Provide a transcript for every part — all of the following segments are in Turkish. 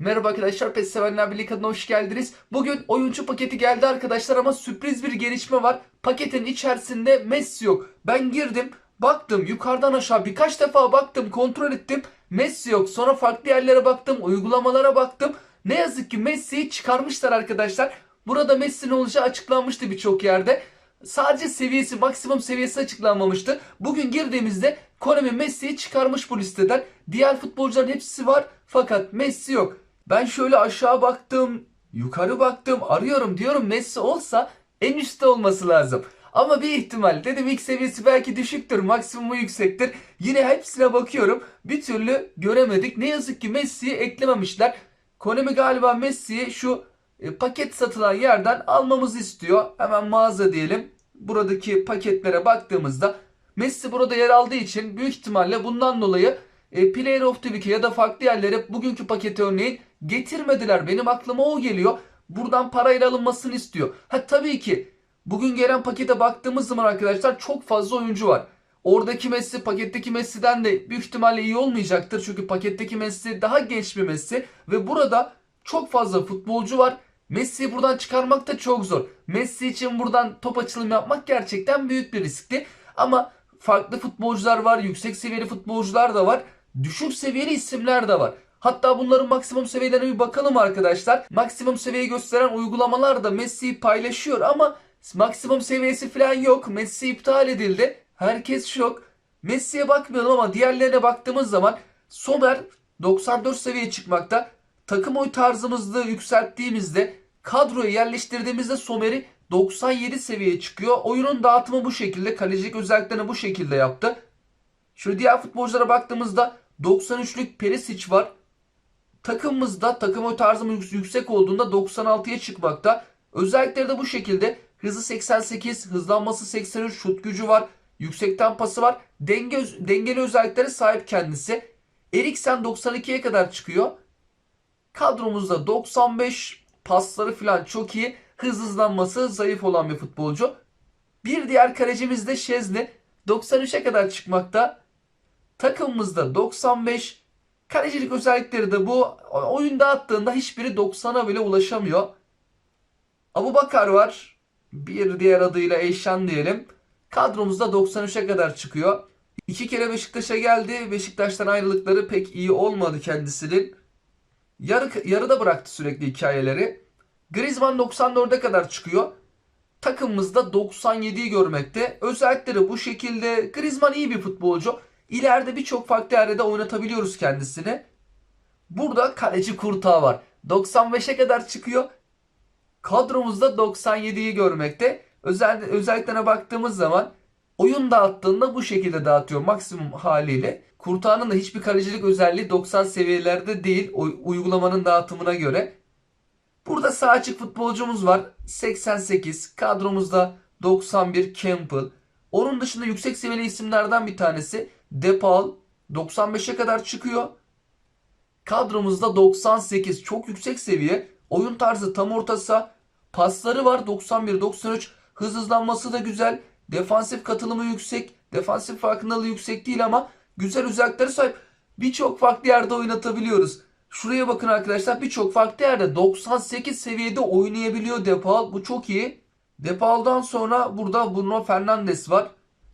Merhaba arkadaşlar, PES Sevenler Birliği kanalına hoş geldiniz. Bugün oyuncu paketi geldi arkadaşlar ama sürpriz bir gelişme var. Paketin içerisinde Messi yok. Ben girdim, baktım yukarıdan aşağı birkaç defa baktım, kontrol ettim. Messi yok. Sonra farklı yerlere baktım, uygulamalara baktım. Ne yazık ki Messi'yi çıkarmışlar arkadaşlar. Burada Messi'nin olacağı açıklanmıştı birçok yerde. Sadece seviyesi, maksimum seviyesi açıklanmamıştı. Bugün girdiğimizde Konami Messi'yi çıkarmış bu listeden. Diğer futbolcuların hepsi var fakat Messi yok. Ben şöyle aşağı baktım, yukarı baktım, arıyorum diyorum Messi olsa en üstte olması lazım. Ama bir ihtimal dedim ilk seviyesi belki düşüktür, maksimumu yüksektir. Yine hepsine bakıyorum. Bir türlü göremedik. Ne yazık ki Messi'yi eklememişler. Konami galiba Messi'yi şu e, paket satılan yerden almamızı istiyor. Hemen mağaza diyelim. Buradaki paketlere baktığımızda Messi burada yer aldığı için büyük ihtimalle bundan dolayı e, Player of the Week'e ya da farklı yerlere bugünkü paketi örneğin getirmediler. Benim aklıma o geliyor. Buradan parayla alınmasını istiyor. Ha tabii ki bugün gelen pakete baktığımız zaman arkadaşlar çok fazla oyuncu var. Oradaki Messi paketteki Messi'den de büyük ihtimalle iyi olmayacaktır. Çünkü paketteki Messi daha genç bir Messi ve burada çok fazla futbolcu var. Messi'yi buradan çıkarmak da çok zor. Messi için buradan top açılımı yapmak gerçekten büyük bir riskti. Ama farklı futbolcular var, yüksek seviyeli futbolcular da var, düşük seviyeli isimler de var. Hatta bunların maksimum seviyelerine bir bakalım arkadaşlar. Maksimum seviyeyi gösteren uygulamalar da Messi'yi paylaşıyor ama maksimum seviyesi falan yok. Messi iptal edildi. Herkes şok. Messi'ye bakmayalım ama diğerlerine baktığımız zaman Somer 94 seviyeye çıkmakta. Takım oy tarzımızı yükselttiğimizde kadroyu yerleştirdiğimizde Somer'i 97 seviyeye çıkıyor. Oyunun dağıtımı bu şekilde. Kalecilik özelliklerini bu şekilde yaptı. Şu diğer futbolculara baktığımızda 93'lük Perisic var. Takımımızda takım oy tarzımız yüksek olduğunda 96'ya çıkmakta. Özellikleri de bu şekilde. Hızı 88, hızlanması 83, şut gücü var. Yüksekten pası var. Denge, dengeli özelliklere sahip kendisi. Eriksen 92'ye kadar çıkıyor. Kadromuzda 95 pasları falan çok iyi. Hız hızlanması zayıf olan bir futbolcu. Bir diğer kalecimiz de Şezni. 93'e kadar çıkmakta. Takımımızda 95. Kalecilik özellikleri de bu. Oyunda attığında hiçbiri 90'a bile ulaşamıyor. Abu Bakar var. Bir diğer adıyla Eyşan diyelim. Kadromuzda 93'e kadar çıkıyor. İki kere Beşiktaş'a geldi. Beşiktaş'tan ayrılıkları pek iyi olmadı kendisinin. Yarı, yarıda bıraktı sürekli hikayeleri. Griezmann 94'e kadar çıkıyor. Takımımızda 97'yi görmekte. Özellikleri bu şekilde. Griezmann iyi bir futbolcu. İleride birçok farklı yerde oynatabiliyoruz kendisini. Burada kaleci Kurtağı var. 95'e kadar çıkıyor. Kadromuzda 97'yi görmekte. Özel, özelliklerine baktığımız zaman oyun dağıttığında bu şekilde dağıtıyor maksimum haliyle. Kurtağının da hiçbir kalecilik özelliği 90 seviyelerde değil uygulamanın dağıtımına göre. Burada sağ açık futbolcumuz var. 88. Kadromuzda 91 Campbell. Onun dışında yüksek seviyeli isimlerden bir tanesi Depal. 95'e kadar çıkıyor. Kadromuzda 98. Çok yüksek seviye. Oyun tarzı tam ortası. Pasları var 91-93. Hız hızlanması da güzel. Defansif katılımı yüksek. Defansif farkındalığı yüksek değil ama güzel özellikleri sahip. Birçok farklı yerde oynatabiliyoruz. Şuraya bakın arkadaşlar birçok farklı yerde 98 seviyede oynayabiliyor Depal. Bu çok iyi. Depal'dan sonra burada Bruno Fernandes var.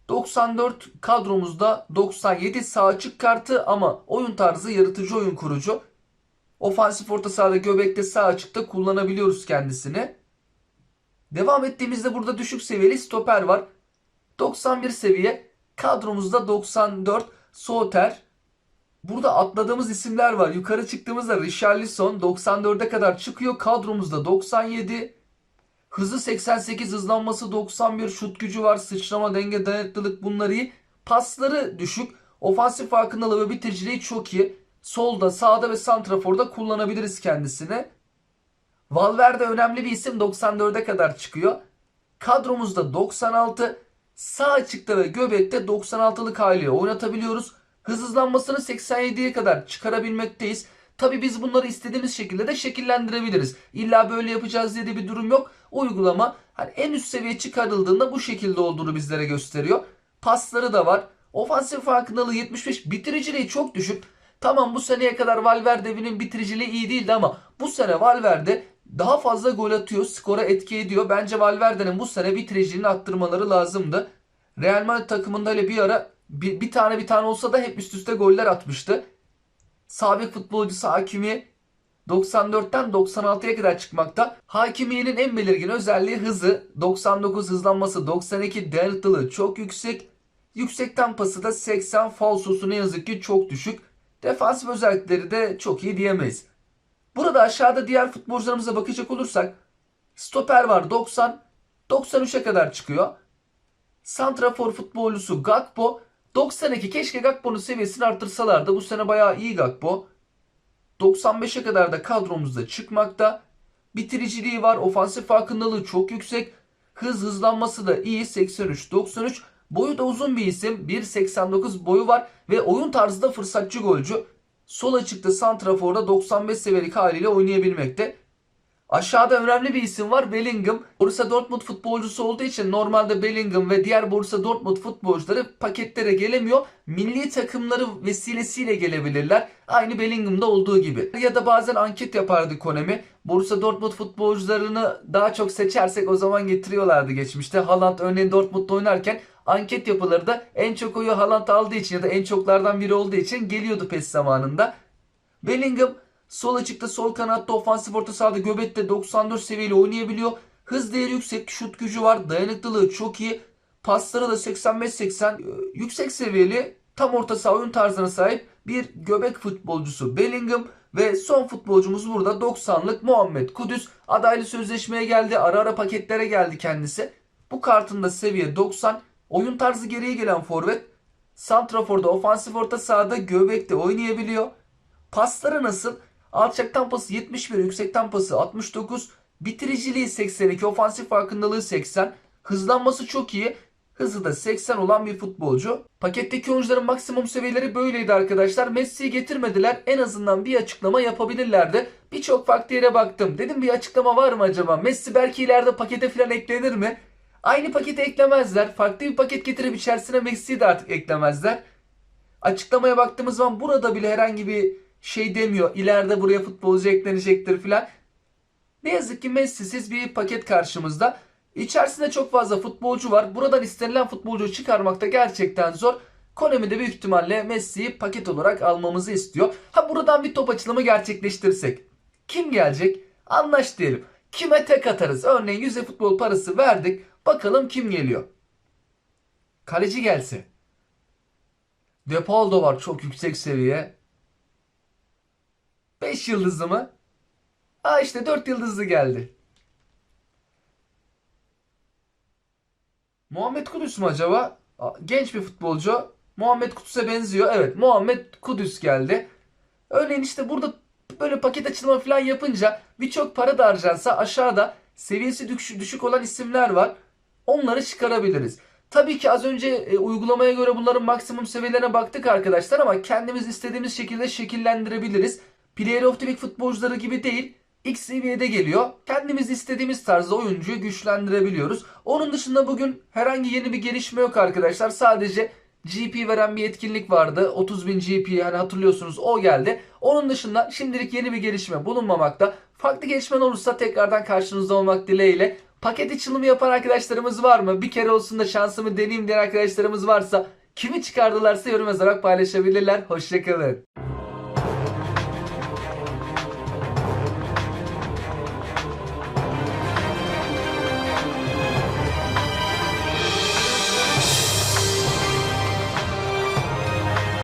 94 kadromuzda 97 sağ açık kartı ama oyun tarzı yaratıcı oyun kurucu. Ofansif orta sahada göbekte sağ açıkta kullanabiliyoruz kendisini. Devam ettiğimizde burada düşük seviyeli stoper var. 91 seviye. Kadromuzda 94 Soter. Burada atladığımız isimler var. Yukarı çıktığımızda Richarlison 94'e kadar çıkıyor. Kadromuzda 97. Hızı 88, hızlanması 91, şut gücü var, sıçrama, denge, dayanıklılık bunlar iyi. Pasları düşük, ofansif farkındalığı ve bitiriciliği çok iyi. Solda, sağda ve santraforda kullanabiliriz kendisini. Valverde önemli bir isim 94'e kadar çıkıyor. Kadromuzda 96, sağ açıkta ve göbekte 96'lık haliyle oynatabiliyoruz. Hız hızlanmasını 87'ye kadar çıkarabilmekteyiz. Tabi biz bunları istediğimiz şekilde de şekillendirebiliriz. İlla böyle yapacağız diye de bir durum yok. Uygulama hani en üst seviye çıkarıldığında bu şekilde olduğunu bizlere gösteriyor. Pasları da var. Ofansif farkındalığı 75. Bitiriciliği çok düşük. Tamam bu seneye kadar Valverde'nin bitiriciliği iyi değildi ama bu sene Valverde daha fazla gol atıyor, skora etki ediyor. Bence Valverde'nin bu sene bitiriciliğini arttırmaları lazımdı. Real Madrid takımında öyle bir ara bir, bir tane bir tane olsa da hep üst üste goller atmıştı. Sabit futbolcusu Hakimi 94'ten 96'ya kadar çıkmakta. Hakimiye'nin en belirgin özelliği hızı. 99 hızlanması, 92 dayanıklılığı çok yüksek. Yüksekten pası da 80 falsosu ne yazık ki çok düşük. Defansif özellikleri de çok iyi diyemeyiz. Burada aşağıda diğer futbolcularımıza bakacak olursak stoper var 90 93'e kadar çıkıyor. Santrafor futbolcusu Gakpo 92 keşke Gakpo'nun seviyesini arttırsalardı. Bu sene bayağı iyi Gakpo. 95'e kadar da kadromuzda çıkmakta. Bitiriciliği var. Ofansif farkındalığı çok yüksek. Hız hızlanması da iyi. 83-93. Boyu da uzun bir isim. 1.89 boyu var. Ve oyun tarzı da fırsatçı golcü. Sol açıkta Santrafor'da 95 seviyelik haliyle oynayabilmekte. Aşağıda önemli bir isim var Bellingham. Borussia Dortmund futbolcusu olduğu için normalde Bellingham ve diğer Borussia Dortmund futbolcuları paketlere gelemiyor. Milli takımları vesilesiyle gelebilirler. Aynı Bellingham'da olduğu gibi. Ya da bazen anket yapardı Konemi. Borussia Dortmund futbolcularını daha çok seçersek o zaman getiriyorlardı geçmişte. Haaland örneğin Dortmund'da oynarken anket yapılırdı. En çok oyu Haaland aldığı için ya da en çoklardan biri olduğu için geliyordu PES zamanında. Bellingham Sol açıkta sol kanatta ofansif orta sahada göbekte 94 seviyeli oynayabiliyor. Hız değeri yüksek, şut gücü var, dayanıklılığı çok iyi. Pasları da 85-80 e, yüksek seviyeli tam orta saha oyun tarzına sahip bir göbek futbolcusu Bellingham ve son futbolcumuz burada 90'lık Muhammed Kudüs adaylı sözleşmeye geldi. Ara ara paketlere geldi kendisi. Bu kartında seviye 90. Oyun tarzı geriye gelen forvet. Santrafor'da ofansif orta sahada göbekte oynayabiliyor. Pasları nasıl? Alçaktan pası 71, yüksekten pası 69, bitiriciliği 82, ofansif farkındalığı 80, hızlanması çok iyi. Hızı da 80 olan bir futbolcu. Paketteki oyuncuların maksimum seviyeleri böyleydi arkadaşlar. Messi'yi getirmediler. En azından bir açıklama yapabilirlerdi. Birçok farklı yere baktım. Dedim bir açıklama var mı acaba? Messi belki ileride pakete falan eklenir mi? Aynı pakete eklemezler. Farklı bir paket getirip içerisine Messi'yi de artık eklemezler. Açıklamaya baktığımız zaman burada bile herhangi bir şey demiyor. İleride buraya futbolcu eklenecektir filan. Ne yazık ki Messi'siz bir paket karşımızda. İçerisinde çok fazla futbolcu var. Buradan istenilen futbolcuyu çıkarmak da gerçekten zor. Konami de büyük ihtimalle Messi'yi paket olarak almamızı istiyor. Ha buradan bir top açılımı gerçekleştirsek. Kim gelecek? Anlaş diyelim. Kime tek atarız? Örneğin 100 futbol parası verdik. Bakalım kim geliyor? Kaleci gelse. Depaldo var çok yüksek seviye. 5 yıldızlı mı? Aa işte 4 yıldızlı geldi. Muhammed Kudüs mü acaba? Genç bir futbolcu. Muhammed Kudüs'e benziyor. Evet Muhammed Kudüs geldi. Örneğin işte burada böyle paket açılımı falan yapınca birçok para da harcansa aşağıda seviyesi düşük olan isimler var. Onları çıkarabiliriz. Tabii ki az önce e, uygulamaya göre bunların maksimum seviyelerine baktık arkadaşlar ama kendimiz istediğimiz şekilde şekillendirebiliriz. Player of the Week futbolcuları gibi değil. X seviyede geliyor. Kendimiz istediğimiz tarzda oyuncuyu güçlendirebiliyoruz. Onun dışında bugün herhangi yeni bir gelişme yok arkadaşlar. Sadece GP veren bir etkinlik vardı. 30.000 GP hani hatırlıyorsunuz o geldi. Onun dışında şimdilik yeni bir gelişme bulunmamakta. Farklı gelişmen olursa tekrardan karşınızda olmak dileğiyle. Paket açılımı yapan arkadaşlarımız var mı? Bir kere olsun da şansımı deneyeyim diyen arkadaşlarımız varsa kimi çıkardılarsa yorum yazarak paylaşabilirler. Hoşçakalın.